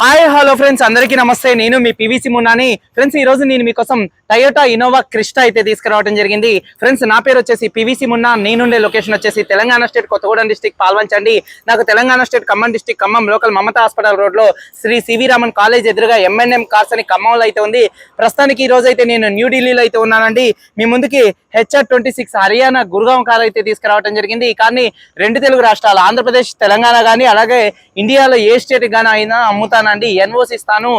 Hi hello friends అందరికీ నమస్తే. నేను మీ పివిసి మున్నాని. ఫ్రెండ్స్ ఈ రోజు నేను మీకోసం టయోటా ఇన్నోవా క్రిస్టా అయితే తీసుకురావడం జరిగింది. ఫ్రెండ్స్ నా పేరు వచ్చేసి పివిసి మున్నా. నేనుండే లొకేషన్ వచ్చేసి తెలంగాణ స్టేట్ కొత్తగూడెం డిస్టిక్ పాల్వంచండి. నాకు Telangana state Khammam district Khammam local Mamata hospital రోడ్లో శ్రీ సివి రామన్ కాలేజ్ ఎదురుగా ఎంఎన్ఎం కార్స్ అని ఖమ్మంలో అయితే ఉంది. ప్రస్తుతానికి ఈ రోజు అయితే నేను న్యూఢిల్లీలో అయితే ఉన్నానండి. మీ ముందుకి HR twenty six Haryana Gurugram car అయితే తీసుకురావడం జరిగింది. ఈ కార్ని రెండు తెలుగు రాష్ట్రాలు ఆంధ్రప్రదేశ్ తెలంగాణ కానీ అలాగే ఇండియాలో ఏ స్టేట్ కానీ అయినా అమ్ముతాను అమ్ముతానండి ఎన్ఓసి ఇస్తాను.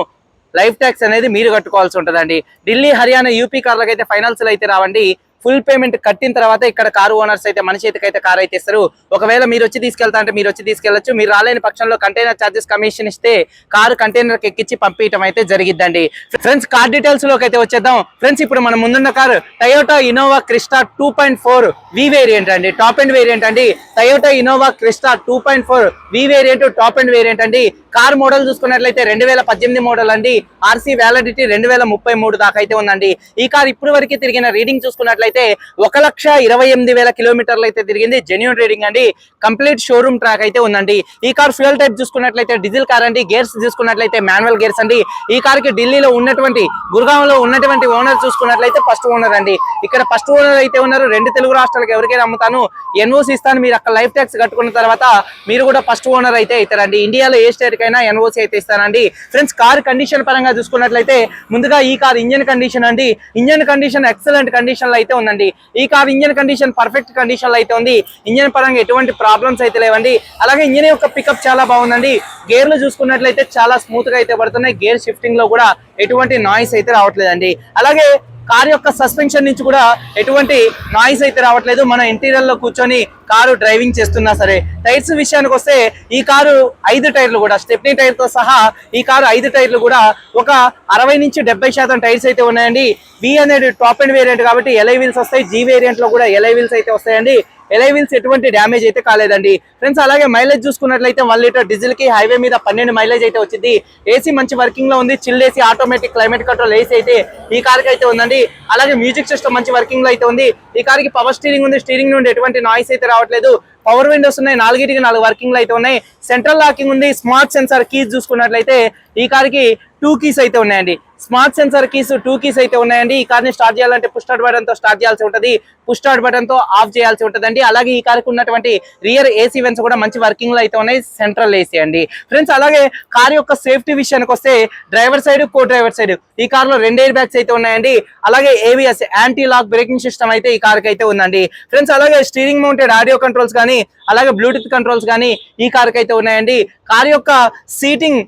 లైఫ్ ట్యాక్స్ అనేది మీరు కట్టుకోవాల్సి ఉంటుందండి. ఢిల్లీ హర్యానా యూపీ కార్లకైతే అయితే అయితే రావండి. ఫుల్ పేమెంట్ కట్టిన తర్వాత ఇక్కడ కారు ఓనర్స్ అయితే మన చేతికి అయితే కార్ అయితే ఇస్తారు. ఒకవేళ మీరు వచ్చి తీసుకెళ్తా అంటే మీరు వచ్చి తీసుకెళ్ళొచ్చు మీరు రాలేని పక్షంలో కంటైనర్ చార్జెస్ కమిషన్ ఇస్తే కారు కంటైనర్ ఎక్కించి పంపించడం అయితే జరిగిద్దండి. ఫ్రెండ్స్ కార్ డీటెయిల్స్లోకి అయితే వచ్చేద్దాం. ఫ్రెండ్స్ ఇప్పుడు మనం ముందున్న car Toyota Innova Crysta two point four V variant అండి. టాప్ అండ్ వేరియంట్ అండి. Toyota Innova Crysta two point four V variant top and variant అండి. కార్ మోడల్ చూసుకున్నట్లయితే రెండు వేల పద్దెనిమిది మోడల్ అండి. ఆర్సీ వ్యాలిడిటీ రెండు వేల ముప్పై మూడు దాకా అయితే ఉందండి. ఈ కార్ ఇప్పుడు వరకు తిరిగిన రీడింగ్ చూసుకున్నట్లయితే అయితే ఒక లక్ష ఇరవై ఎనిమిది వేల కిలోమీటర్లు అయితే తిరిగింది. జెన్యున్ రీడింగ్ అండి. కంప్లీట్ షోరూమ్ ట్రాక్ అయితే ఉందండి. ఈ కార్ ఫ్యూయల్ టైప్ చూసుకున్నట్లయితే డీజిల్ కార్ అండి. గేర్స్ చూసుకున్నట్లయితే మాన్యువల్ గేర్స్ అండి. ఈ కార్కి ఢిల్లీలో ఉన్నటువంటి గురుగాంలో ఉన్నటువంటి ఓనర్ చూసుకున్నట్లయితే ఫస్ట్ ఓనర్ అండి. ఇక్కడ ఫస్ట్ ఓనర్ అయితే ఉన్నారు. రెండు తెలుగు రాష్ట్రాలకు ఎవరికైనా అమ్ముతాను. ఎన్ఓసి ఇస్తాను. మీరు అక్కడ లైఫ్ ట్యాక్స్ కట్టుకున్న తర్వాత మీరు కూడా ఫస్ట్ ఓనర్ అయితే అవుతారండి. ఇండియాలో ఏ స్టేట్ కైనా ఎన్ఓసి అయితే ఇస్తానండి. ఫ్రెండ్స్ కార్ కండిషన్ పరంగా చూసుకున్నట్లయితే ముందుగా ఈ కార్ ఇంజన్ కండిషన్ అండి. ఇంజన్ కండిషన్ ఎక్సలెంట్ కండిషన్లో అయితే ఉందండి. ఈ కార్ ఇంజన్ కండిషన్ పర్ఫెక్ట్ కండిషన్లో అయితే ఉంది. ఇంజన్ పరంగా ఎటువంటి ప్రాబ్లమ్స్ అయితే లేవండి. అలాగే ఇంజన్ యొక్క పికప్ చాలా బాగుందండి. గేర్లు చూసుకున్నట్లయితే చాలా స్మూత్గా అయితే పడుతున్నాయి. గేర్ షిఫ్టింగ్లో కూడా ఎటువంటి నాయిస్ అయితే రావట్లేదండి. అలాగే కార్ యొక్క సస్పెన్షన్ నుంచి కూడా ఎటువంటి నాయిస్ అయితే రావట్లేదు. మన ఇంటీరియర్లో కూర్చొని కారు డ్రైవింగ్ చేస్తున్నా సరే. టైర్స్ విషయానికి వస్తే ఈ కారు ఐదు టైర్లు కూడా స్టెప్నీ టైర్తో సహా ఈ కారు ఐదు టైర్లు కూడా ఒక అరవై నుంచి డెబ్బై శాతం టైర్స్ అయితే ఉన్నాయండి. వి అనేది టాప్ అండ్ వేరియంట్ కాబట్టి ఎలై వీల్స్ వస్తాయి. జీ వేరియంట్లో కూడా ఎలై వీల్స్ అయితే వస్తాయండి. ఎలై ఎటువంటి డ్యామేజ్ అయితే కాలేదండి. ఫ్రెండ్స్ అలాగే మైలేజ్ చూసుకున్నట్లయితే వన్ లీటర్ డీజిల్కి హైవే మీద పన్నెండు మైలేజ్ అయితే వచ్చింది. ఏసీ మంచి వర్కింగ్లో ఉంది. Chill AC automatic climate control AC అయితే ఈ కార్కి అయితే ఉందండి. అలాగే మ్యూజిక్ సిస్టమ్ మంచి వర్కింగ్లో అయితే ఉంది. ఈ కార్కి పవర్ స్టీరింగ్ ఉంది. స్టీరింగ్ నుండి ఎటువంటి నాయిస్ అయితే రావట్లేదు. పవర్ విండోస్ ఉన్నాయి. నాలుగిటికి నాలుగు వర్కింగ్ అయితే ఉన్నాయి. సెంట్రల్ లాకింగ్ ఉంది. స్మార్ట్ సెన్సార్ కీస్ చూసుకున్నట్లయితే ఈ కార్కి టూ కీస్ అయితే ఉన్నాయండి. Smart sensor keys two keys అయితే ఉన్నాయండి. ఈ కార్ని స్టార్ట్ చేయాలంటే పుష్టార్ట్ బటన్తో స్టార్ట్ చేయాల్సి ఉంటది. పుష్టార్ట్ బటన్తో ఆఫ్ చేయాల్సి ఉంటదండి. అలాగే ఈ కార్కి ఉన్నటువంటి రియర్ ఏసీ వెన్స్ కూడా మంచి వర్కింగ్లో అయితే ఉన్నాయి. సెంట్రల్ ఏసీ అండి. ఫ్రెండ్స్ అలాగే కార్ యొక్క సేఫ్టీ విషయానికి వస్తే driver side co driver side ఈ కార్లో రెండు ఎయిర్ బ్యాగ్స్ అయితే ఉన్నాయండి. అలాగే ABS anti lock braking system అయితే ఈ కార్ అయితే ఉందండి. ఫ్రెండ్స్ అలాగే స్టీరింగ్ మౌంటెడ్ ఆడియో కంట్రోల్స్ కానీ అలాగే బ్లూటూత్ కంట్రోల్స్ కానీ ఈ కార్కి అయితే ఉన్నాయండి. కార్ యొక్క సీటింగ్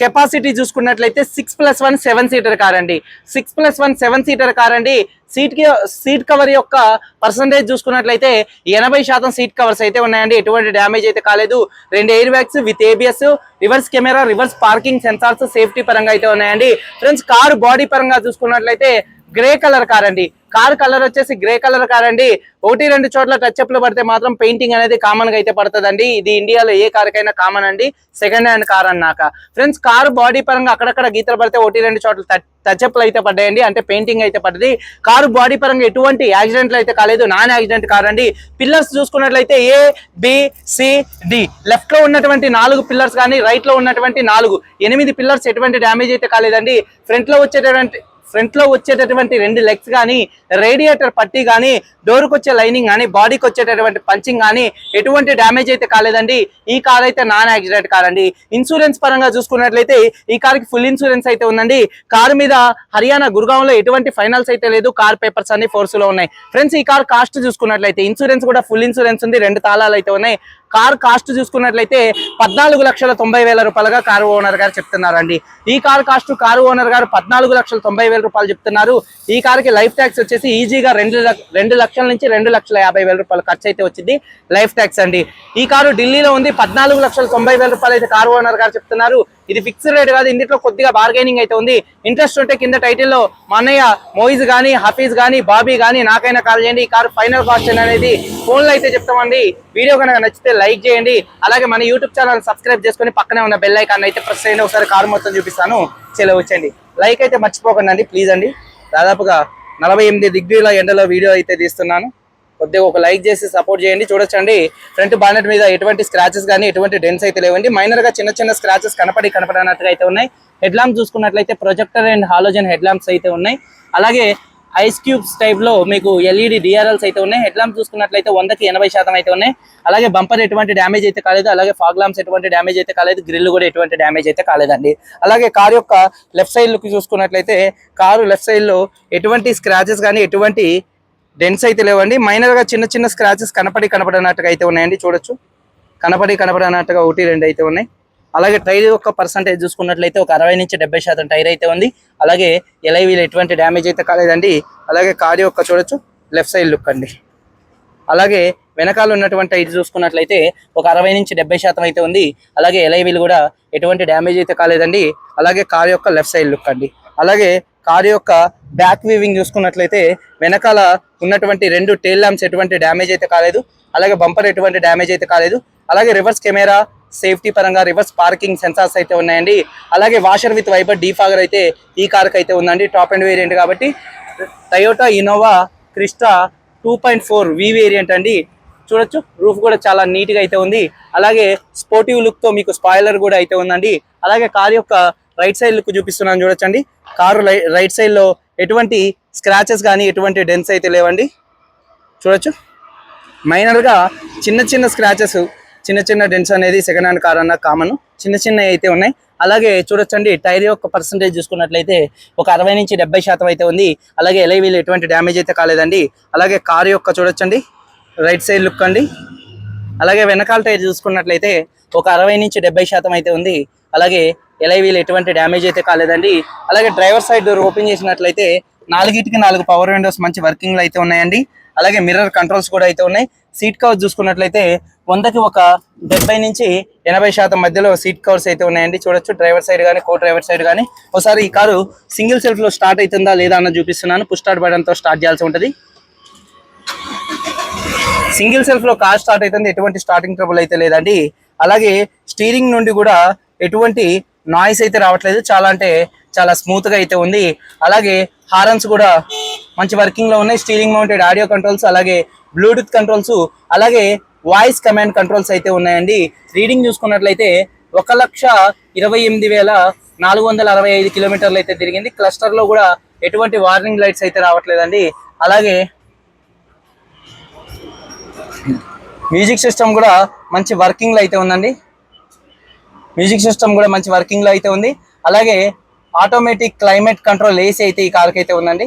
కెపాసిటీ చూసుకున్నట్లయితే six plus one seven seater car అండి. Six plus one seven seater car అండి. సీట్కి సీట్ కవర్ యొక్క పర్సంటేజ్ చూసుకున్నట్లయితే ఎనభై శాతం సీట్ కవర్స్ అయితే ఉన్నాయండి. ఎటువంటి డ్యామేజ్ అయితే కాలేదు. రెండు air bags with ABS reverse camera reverse parking sensors safety పరంగా అయితే ఉన్నాయండి. ఫ్రెండ్స్ కారు బాడీ పరంగా చూసుకున్నట్లయితే గ్రే కలర్ కార్ అండి. కార్ కలర్ వచ్చేసి గ్రే కలర్ కార్ అండి ఒకటి రెండు చోట్ల టచ్అప్లు పడితే మాత్రం పెయింటింగ్ అనేది కామన్గా అయితే పడుతుందండి. ఇది ఇండియాలో ఏ కార్ కైనా కామన్ అండి. సెకండ్ హ్యాండ్ కార్ అన్నాక. ఫ్రెండ్స్ కార్ బాడీ పరంగా అక్కడక్కడ గీతలు పడితే ఒకటి రెండు చోట్ల టచ్అప్లు అయితే పడ్డాయండి. అంటే పెయింటింగ్ అయితే పడ్డది. కారు బాడీ పరంగా ఎటువంటి యాక్సిడెంట్లు అయితే కాలేదు. నాన్ యాక్సిడెంట్ కార్ అండి. పిల్లర్స్ చూసుకున్నట్లయితే ఏ బి సి డి లెఫ్ట్లో ఉన్నటువంటి నాలుగు పిల్లర్స్ కానీ రైట్లో ఉన్నటువంటి నాలుగు. ఎనిమిది పిల్లర్స్ ఎటువంటి డ్యామేజ్ అయితే కాలేదండి. ఫ్రంట్లో వచ్చేటటువంటి ఫ్రంట్లో వచ్చేటటువంటి రెండు లెగ్స్ కానీ రేడియేటర్ పట్టి కానీ డోర్కి వచ్చే లైనింగ్ కానీ బాడీకి వచ్చేటటువంటి పంచింగ్ కానీ ఎటువంటి డ్యామేజ్ అయితే కాలేదండి. ఈ కార్ అయితే నాన్ యాక్సిడెంట్ కార్ అండి. ఇన్సూరెన్స్ పరంగా చూసుకున్నట్లయితే ఈ కార్కి ఫుల్ ఇన్సూరెన్స్ అయితే ఉందండి. కారు మీద హర్యానా గురుగాం లో ఎటువంటి ఫైనల్స్ అయితే లేదు. కార్ పేపర్స్ అన్ని ఫోర్స్లో ఉన్నాయి. ఫ్రెండ్స్ ఈ కార్ కాస్ట్ చూసుకున్నట్లయితే ఇన్సూరెన్స్ కూడా ఫుల్ ఇన్సూరెన్స్ ఉంది. రెండు తాళాలు అయితే ఉన్నాయి. కార్ కాస్ట్ చూసుకున్నట్లయితే పద్నాలుగు లక్షల తొంభై వేల రూపాయలుగా కారు ఓనర్ గారు చెప్తున్నారండి. ఈ కార్ కాస్ట్ కారు ఓనర్ గారు పద్నాలుగు లక్షల తొంభై వేల రూపాయలు చెప్తున్నారు. ఈ కార్కి లైఫ్ ట్యాక్స్ వచ్చేసి ఈజీగా రెండు లక్ష- రెండు లక్షల నుంచి రెండు లక్షల యాభై వేల రూపాయలు ఖర్చు అయితే వచ్చింది లైఫ్ ట్యాక్స్ అండి. ఈ కారు ఢిల్లీలో ఉంది పద్నాలుగు లక్షల తొంభై వేల రూపాయలు అయితే కారు ఓనర్ గారు చెప్తున్నారు. ఇది ఫిక్స్డ్ రేట్ కాదు ఇందులో కొద్దిగా బార్గెనింగ్ అయితే ఉంది. ఇంట్రెస్ట్ ఉంటే కింద టైటిల్లో మా అన్నయ్య మోయిజ్ గానీ హఫీజ్ గానీ బాబీ గానీ నాకైనా కాల్ చేయండి. ఈ కారు ఫైనల్ కాస్ట్ అనేది ఫోన్లో అయితే చెప్తామండి. వీడియో కనుక నచ్చితే లైక్ చేయండి. అలాగే మన యూట్యూబ్ ఛానల్ సబ్స్క్రైబ్ చేసుకొని పక్కనే ఉన్న బెల్ ఐకాన్ అయితే ప్రెస్ చేయండి. ఒకసారి కారు మొత్తం చూపిస్తాను. చెలో వచ్చండి లైక్ అయితే మర్చిపోకండి అండి ప్లీజ్ అండి. దాదాపుగా నలభై ఎనిమిది డిగ్రీల ఎండలో వీడియో అయితే తీస్తున్నాను. కొద్దిగా ఒక లైక్ చేసి సపోర్ట్ చేయండి. చూడొచ్చండి. ఫ్రంట్ బానెట్ మీద ఎటువంటి స్క్రాచెస్ కానీ ఎటువంటి డెన్స్ అయితే లేవండి. మైనర్గా చిన్న చిన్న స్క్రాచెస్ కనపడి కనపడనట్టుగా అయితే ఉన్నాయి. హెడ్ ల్యాంప్ చూసుకున్నట్లయితే projector and halogen head lamps అయితే ఉన్నాయి. అలాగే ఐస్ క్యూబ్స్ టైప్లో మీకు ఎల్ఈడి డిఆర్ఎల్స్ అయితే ఉన్నాయి. హెడ్ ల్యాంప్ చూసుకున్నట్లయితే వందకి ఎనభై శాతం అయితే ఉన్నాయి. అలాగే బంపర్ ఎటువంటి డ్యామేజ్ అయితే కాలేదు. అలాగే ఫాగ్ ల్యాంప్స్ ఎటువంటి డ్యామేజ్ అయితే కాలేదు. గ్రిల్ కూడా ఎటువంటి డ్యామేజ్ అయితే కాలేదండి. అలాగే కార్ యొక్క లెఫ్ట్ సైడ్ లుక్ చూసుకున్నట్లయితే కారు లెఫ్ట్ సైడ్లో ఎటువంటి స్క్రాచెస్ కానీ ఎటువంటి డెన్స్ అయితే లేవండి. మైనర్గా చిన్న చిన్న స్క్రాచెస్ కనపడి కనపడనట్టుగా అయితే ఉన్నాయండి. చూడొచ్చు. కనపడి కనపడనట్టుగా ఒకటి రెండు అయితే ఉన్నాయి. అలాగే టైర్ యొక్క పర్సంటేజ్ చూసుకున్నట్లయితే ఒక అరవై నుంచి డెబ్బై శాతం టైర్ అయితే ఉంది. అలాగే ఎలైవీలు ఎటువంటి డ్యామేజ్ అయితే కాలేదండి. అలాగే కార్ యొక్క చూడొచ్చు లెఫ్ట్ సైడ్ లుక్ అండి. అలాగే వెనకాల ఉన్నటువంటి టైర్ చూసుకున్నట్లయితే ఒక అరవై నుంచి డెబ్బై శాతం అయితే ఉంది. అలాగే ఎలైవీలు కూడా ఎటువంటి డ్యామేజ్ అయితే కాలేదండి. అలాగే కార్ యొక్క లెఫ్ట్ సైడ్ లుక్ అండి. అలాగే కార్ యొక్క బ్యాక్ వీవింగ్ చూసుకున్నట్లయితే వెనకాల ఉన్నటువంటి రెండు టైల్ ల్యాంప్స్ ఎటువంటి డ్యామేజ్ అయితే కాలేదు. అలాగే బంపర్ ఎటువంటి డ్యామేజ్ అయితే కాలేదు. అలాగే రివర్స్ కెమెరా సేఫ్టీ పరంగా రివర్స్ పార్కింగ్ సెన్సార్స్ అయితే ఉన్నాయండి. అలాగే వాషర్ విత్ వైపర్ డీఫాగర్ అయితే ఈ కార్కి అయితే ఉందండి. టాప్ అండ్ వేరియంట్ కాబట్టి Toyota Innova Crysta two point four V variant అండి. చూడొచ్చు రూఫ్ కూడా చాలా నీట్గా అయితే ఉంది. అలాగే స్పోర్టివ్ లుక్తో మీకు స్పాయిలర్ కూడా అయితే ఉందండి. అలాగే కార్ యొక్క రైట్ సైడ్ లుక్ చూపిస్తున్నాను చూడొచ్చండి. కారు రైట్ సైడ్లో ఎటువంటి స్క్రాచెస్ కానీ ఎటువంటి డెన్స్ అయితే లేవండి. చూడొచ్చు. మైనర్గా చిన్న చిన్న స్క్రాచెస్ చిన్న చిన్న డెన్స్ అనేది సెకండ్ హ్యాండ్ కార్ అన్న కామన్ చిన్న చిన్న అయితే ఉన్నాయి. అలాగే చూడొచ్చండి టైర్ యొక్క పర్సంటేజ్ చూసుకున్నట్లయితే ఒక అరవై నుంచి డెబ్బై శాతం అయితే ఉంది. అలాగే ఎలైవీలు ఎటువంటి డ్యామేజ్ అయితే కాలేదండి. అలాగే కార్ యొక్క చూడొచ్చండి రైట్ సైడ్ లుక్ అండి. అలాగే వెనకాల టైర్ చూసుకున్నట్లయితే ఒక అరవై నుంచి డెబ్బై శాతం అయితే ఉంది. అలాగే ఎలైవీలు ఎటువంటి డ్యామేజ్ అయితే కాలేదండి. అలాగే డ్రైవర్ సైడ్ డోర్ ఓపెన్ చేసినట్లయితే నాలుగిటికి నాలుగు పవర్ విండోస్ మంచి వర్కింగ్లో అయితే ఉన్నాయండి. అలాగే మిర్రర్ కంట్రోల్స్ కూడా అయితే ఉన్నాయి. సీట్ కవర్స్ చూసుకున్నట్లయితే వందకి ఒక డెబ్బై నుంచి ఎనభై శాతం మధ్యలో సీట్ కవర్స్ అయితే ఉన్నాయండి. చూడొచ్చు డ్రైవర్ సైడ్ కానీ కో డ్రైవర్ సైడ్ కానీ ఒకసారి ఈ కారు సింగిల్ సెల్ఫ్లో స్టార్ట్ అవుతుందా లేదా అన్న చూపిస్తున్నాను. పుష్ స్టార్ట్ బటన్ స్టార్ట్ చేయాల్సి ఉంటుంది. సింగిల్ సెల్ఫ్లో కార్ స్టార్ట్ అవుతుంది. ఎటువంటి స్టార్టింగ్ ట్రబుల్ అయితే లేదండి. అలాగే స్టీరింగ్ నుండి కూడా ఎటువంటి నాయిస్ అయితే రావట్లేదు. చాలా అంటే చాలా స్మూత్గా అయితే ఉంది. అలాగే హారన్స్ కూడా మంచి వర్కింగ్లో ఉన్నాయి. స్టీరింగ్ మౌంటెడ్ ఆడియో కంట్రోల్స్ అలాగే బ్లూటూత్ కంట్రోల్స్ అలాగే వాయిస్ కమాండ్ కంట్రోల్స్ అయితే ఉన్నాయండి. రీడింగ్ చూసుకున్నట్లయితే ఒక లక్ష ఇరవై ఎనిమిది వేల నాలుగు వందల అరవై ఐదు కిలోమీటర్లు అయితే తిరిగింది. క్లస్టర్లో కూడా ఎటువంటి వార్నింగ్ లైట్స్ అయితే రావట్లేదండి. అలాగే మ్యూజిక్ సిస్టమ్ కూడా మంచి వర్కింగ్లో అయితే ఉందండి. మ్యూజిక్ సిస్టమ్ కూడా మంచి వర్కింగ్లో అయితే ఉంది. అలాగే ఆటోమేటిక్ క్లైమేట్ కంట్రోల్ ఏసీ అయితే ఈ కార్కి అయితే ఉందండి.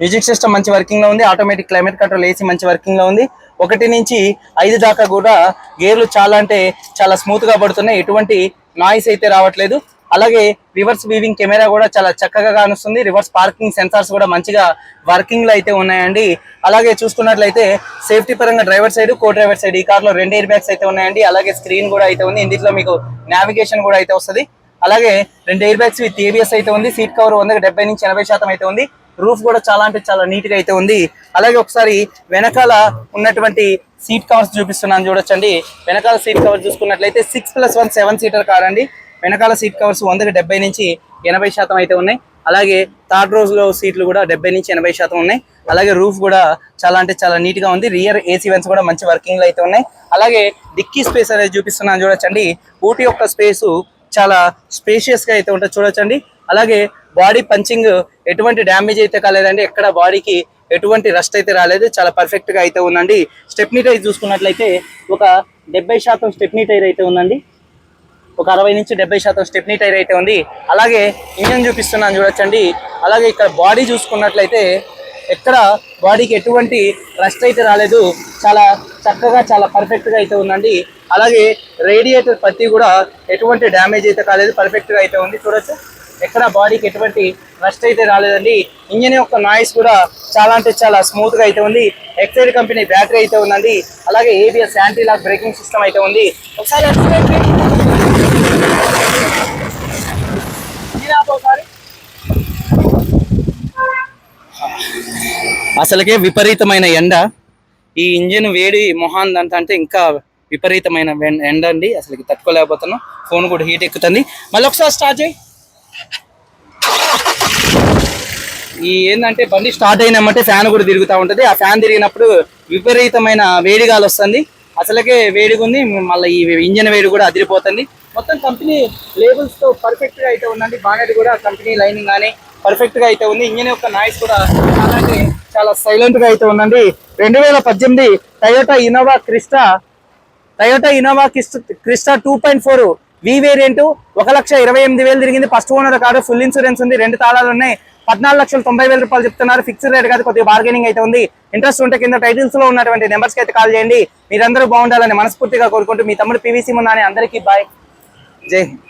మ్యూజిక్ సిస్టమ్ మంచి వర్కింగ్లో ఉంది. ఆటోమేటిక్ క్లైమేట్ కంట్రోల్ ఏసీ మంచి వర్కింగ్లో ఉంది. ఒకటి నుంచి ఐదు దాకా కూడా గేర్లు చాలా అంటే చాలా స్మూత్గా పడుతున్నాయి. ఎటువంటి నాయిస్ అయితే రావట్లేదు. అలాగే రివర్స్ వీవింగ్ కెమెరా కూడా చాలా చక్కగా కానుస్తుంది. రివర్స్ పార్కింగ్ సెన్సార్స్ కూడా మంచిగా వర్కింగ్లో అయితే ఉన్నాయండి. అలాగే చూసుకున్నట్లయితే సేఫ్టీ పరంగా driver side co driver side ఈ కార్లో రెండు ఎయిర్ బ్యాగ్స్ అయితే ఉన్నాయండి. అలాగే స్క్రీన్ కూడా అయితే ఉంది. ఇందులో మీకు నావిగేషన్ కూడా అయితే వస్తుంది. అలాగే రెండు ఎయిర్ బ్యాగ్స్ విత్ ఏబిఎస్ అయితే ఉంది సీట్ కవర్ వందకి డెబ్బై నుంచి ఎనభై శాతం అయితే ఉంది. రూఫ్ కూడా చాలా అంటే చాలా నీట్గా అయితే ఉంది. అలాగే ఒకసారి వెనకాల ఉన్నటువంటి సీట్ కవర్స్ చూపిస్తున్నాను చూడొచ్చండి. వెనకాల సీట్ కవర్ చూసుకున్నట్లయితే six plus one seven seater car అండి. వెనకాల సీట్ కవర్స్ వందకి డెబ్బై నుంచి ఎనభై శాతం అయితే ఉన్నాయి. అలాగే థర్డ్ రోజులో సీట్లు కూడా డెబ్బై నుంచి ఎనభై శాతం ఉన్నాయి. అలాగే రూఫ్ కూడా చాలా అంటే చాలా నీట్గా ఉంది. రియర్ ఏసీ వెన్స్ కూడా మంచి వర్కింగ్లో అయితే ఉన్నాయి. అలాగే డిక్కీ స్పేస్ అనేది చూపిస్తున్నాను చూడొచ్చండి. ఊటీ యొక్క స్పేస్ చాలా స్పేషియస్గా అయితే ఉంటుంది చూడొచ్చండి. అలాగే బాడీ పంచింగ్ ఎటువంటి డ్యామేజ్ అయితే కాలేదండి. ఎక్కడ బాడీకి ఎటువంటి రస్ట్ అయితే రాలేదు. చాలా పర్ఫెక్ట్గా అయితే ఉందండి. స్టెప్నీ టైర్ చూసుకున్నట్లయితే ఒక డెబ్బై శాతం స్టెప్నీ టైర్ అయితే ఉందండి. ఒక అరవై నుంచి డెబ్బై శాతం స్టెప్నీ టైర్ అయితే ఉంది. అలాగే ఇంజన్ చూపిస్తున్నాను చూడొచ్చండి. అలాగే ఇక్కడ బాడీ చూసుకున్నట్లయితే ఎక్కడ బాడీకి ఎటువంటి రస్ట్ అయితే రాలేదు చాలా చక్కగా చాలా పర్ఫెక్ట్గా అయితే ఉందండి. అలాగే రేడియేటర్ పత్తి కూడా ఎటువంటి డ్యామేజ్ అయితే కాలేదు పర్ఫెక్ట్గా అయితే ఉంది. చూడొచ్చు. ఎక్కడ బాడీకి ఎటువంటి రస్ట్ అయితే రాలేదండి. ఇంజన్ యొక్క నాయిస్ కూడా చాలా అంటే చాలా స్మూత్గా అయితే ఉంది. ఎక్సైడ్ కంపెనీ బ్యాటరీ అయితే ఉందండి. అలాగే ABS anti lock braking system అయితే ఉంది. ఒకసారి accelerate చేయండి. ఇంజిన్ ఆపు ఒకసారి. అసలుకే విపరీతమైన ఎండ. ఈ ఇంజిన్ వేడి మొహాన్ అంత అంటే ఇంకా విపరీతమైన ఎండ అండి. అసలుకి తట్టుకోలేకపోతున్నాం. ఫోన్ కూడా హీట్ ఎక్కుతుంది. మళ్ళీ ఒకసారి స్టార్ట్ చేయి. ఈ ఏంటంటే బండి స్టార్ట్ అయినామంటే ఫ్యాన్ కూడా తిరుగుతూ ఉంటుంది. ఆ ఫ్యాన్ తిరిగినప్పుడు విపరీతమైన వేడిగాలు వస్తుంది. అసలకే వేడిగా ఉంది. మళ్ళీ ఈ ఇంజన్ వేడి కూడా అదిరిపోతుంది. మొత్తం కంపెనీ లేబుల్స్తో పర్ఫెక్ట్గా అయితే ఉందండి. బానెట్ కూడా కంపెనీ లైనింగ్ కానీ పర్ఫెక్ట్గా అయితే ఉంది. ఇంజన్ యొక్క నాయిస్ కూడా చాలా అంటే చాలా సైలెంట్గా అయితే ఉందండి. రెండు వేల పద్దెనిమిది Toyota Innova Crysta Toyota Innova Crysta two point four V variant ఒక లక్ష ఇరవై ఎనిమిది వేలు తిరిగింది. First owner car full insurance ఉంది. రెండు తాళాలు ఉన్నాయి. పద్నాలుగు లక్షల తొంభై వేల రూపాయలు చెప్తున్నారు. ఫిక్స్డ్ రేట్ కాదు కొద్దిగా బార్గెనింగ్ అయితే ఉంది. ఇంట్రెస్ట్ ఉంటే కింద టైటిల్స్లో ఉన్నటువంటి నెంబర్స్కి అయితే కాల్ చేయండి. మీరందరూ బాగుండాలని మనస్ఫూర్తిగా కోరుకుంటూ మీ తమ్ముడు పివిసి ముందని అందరికీ బాయ్ జై హింద్.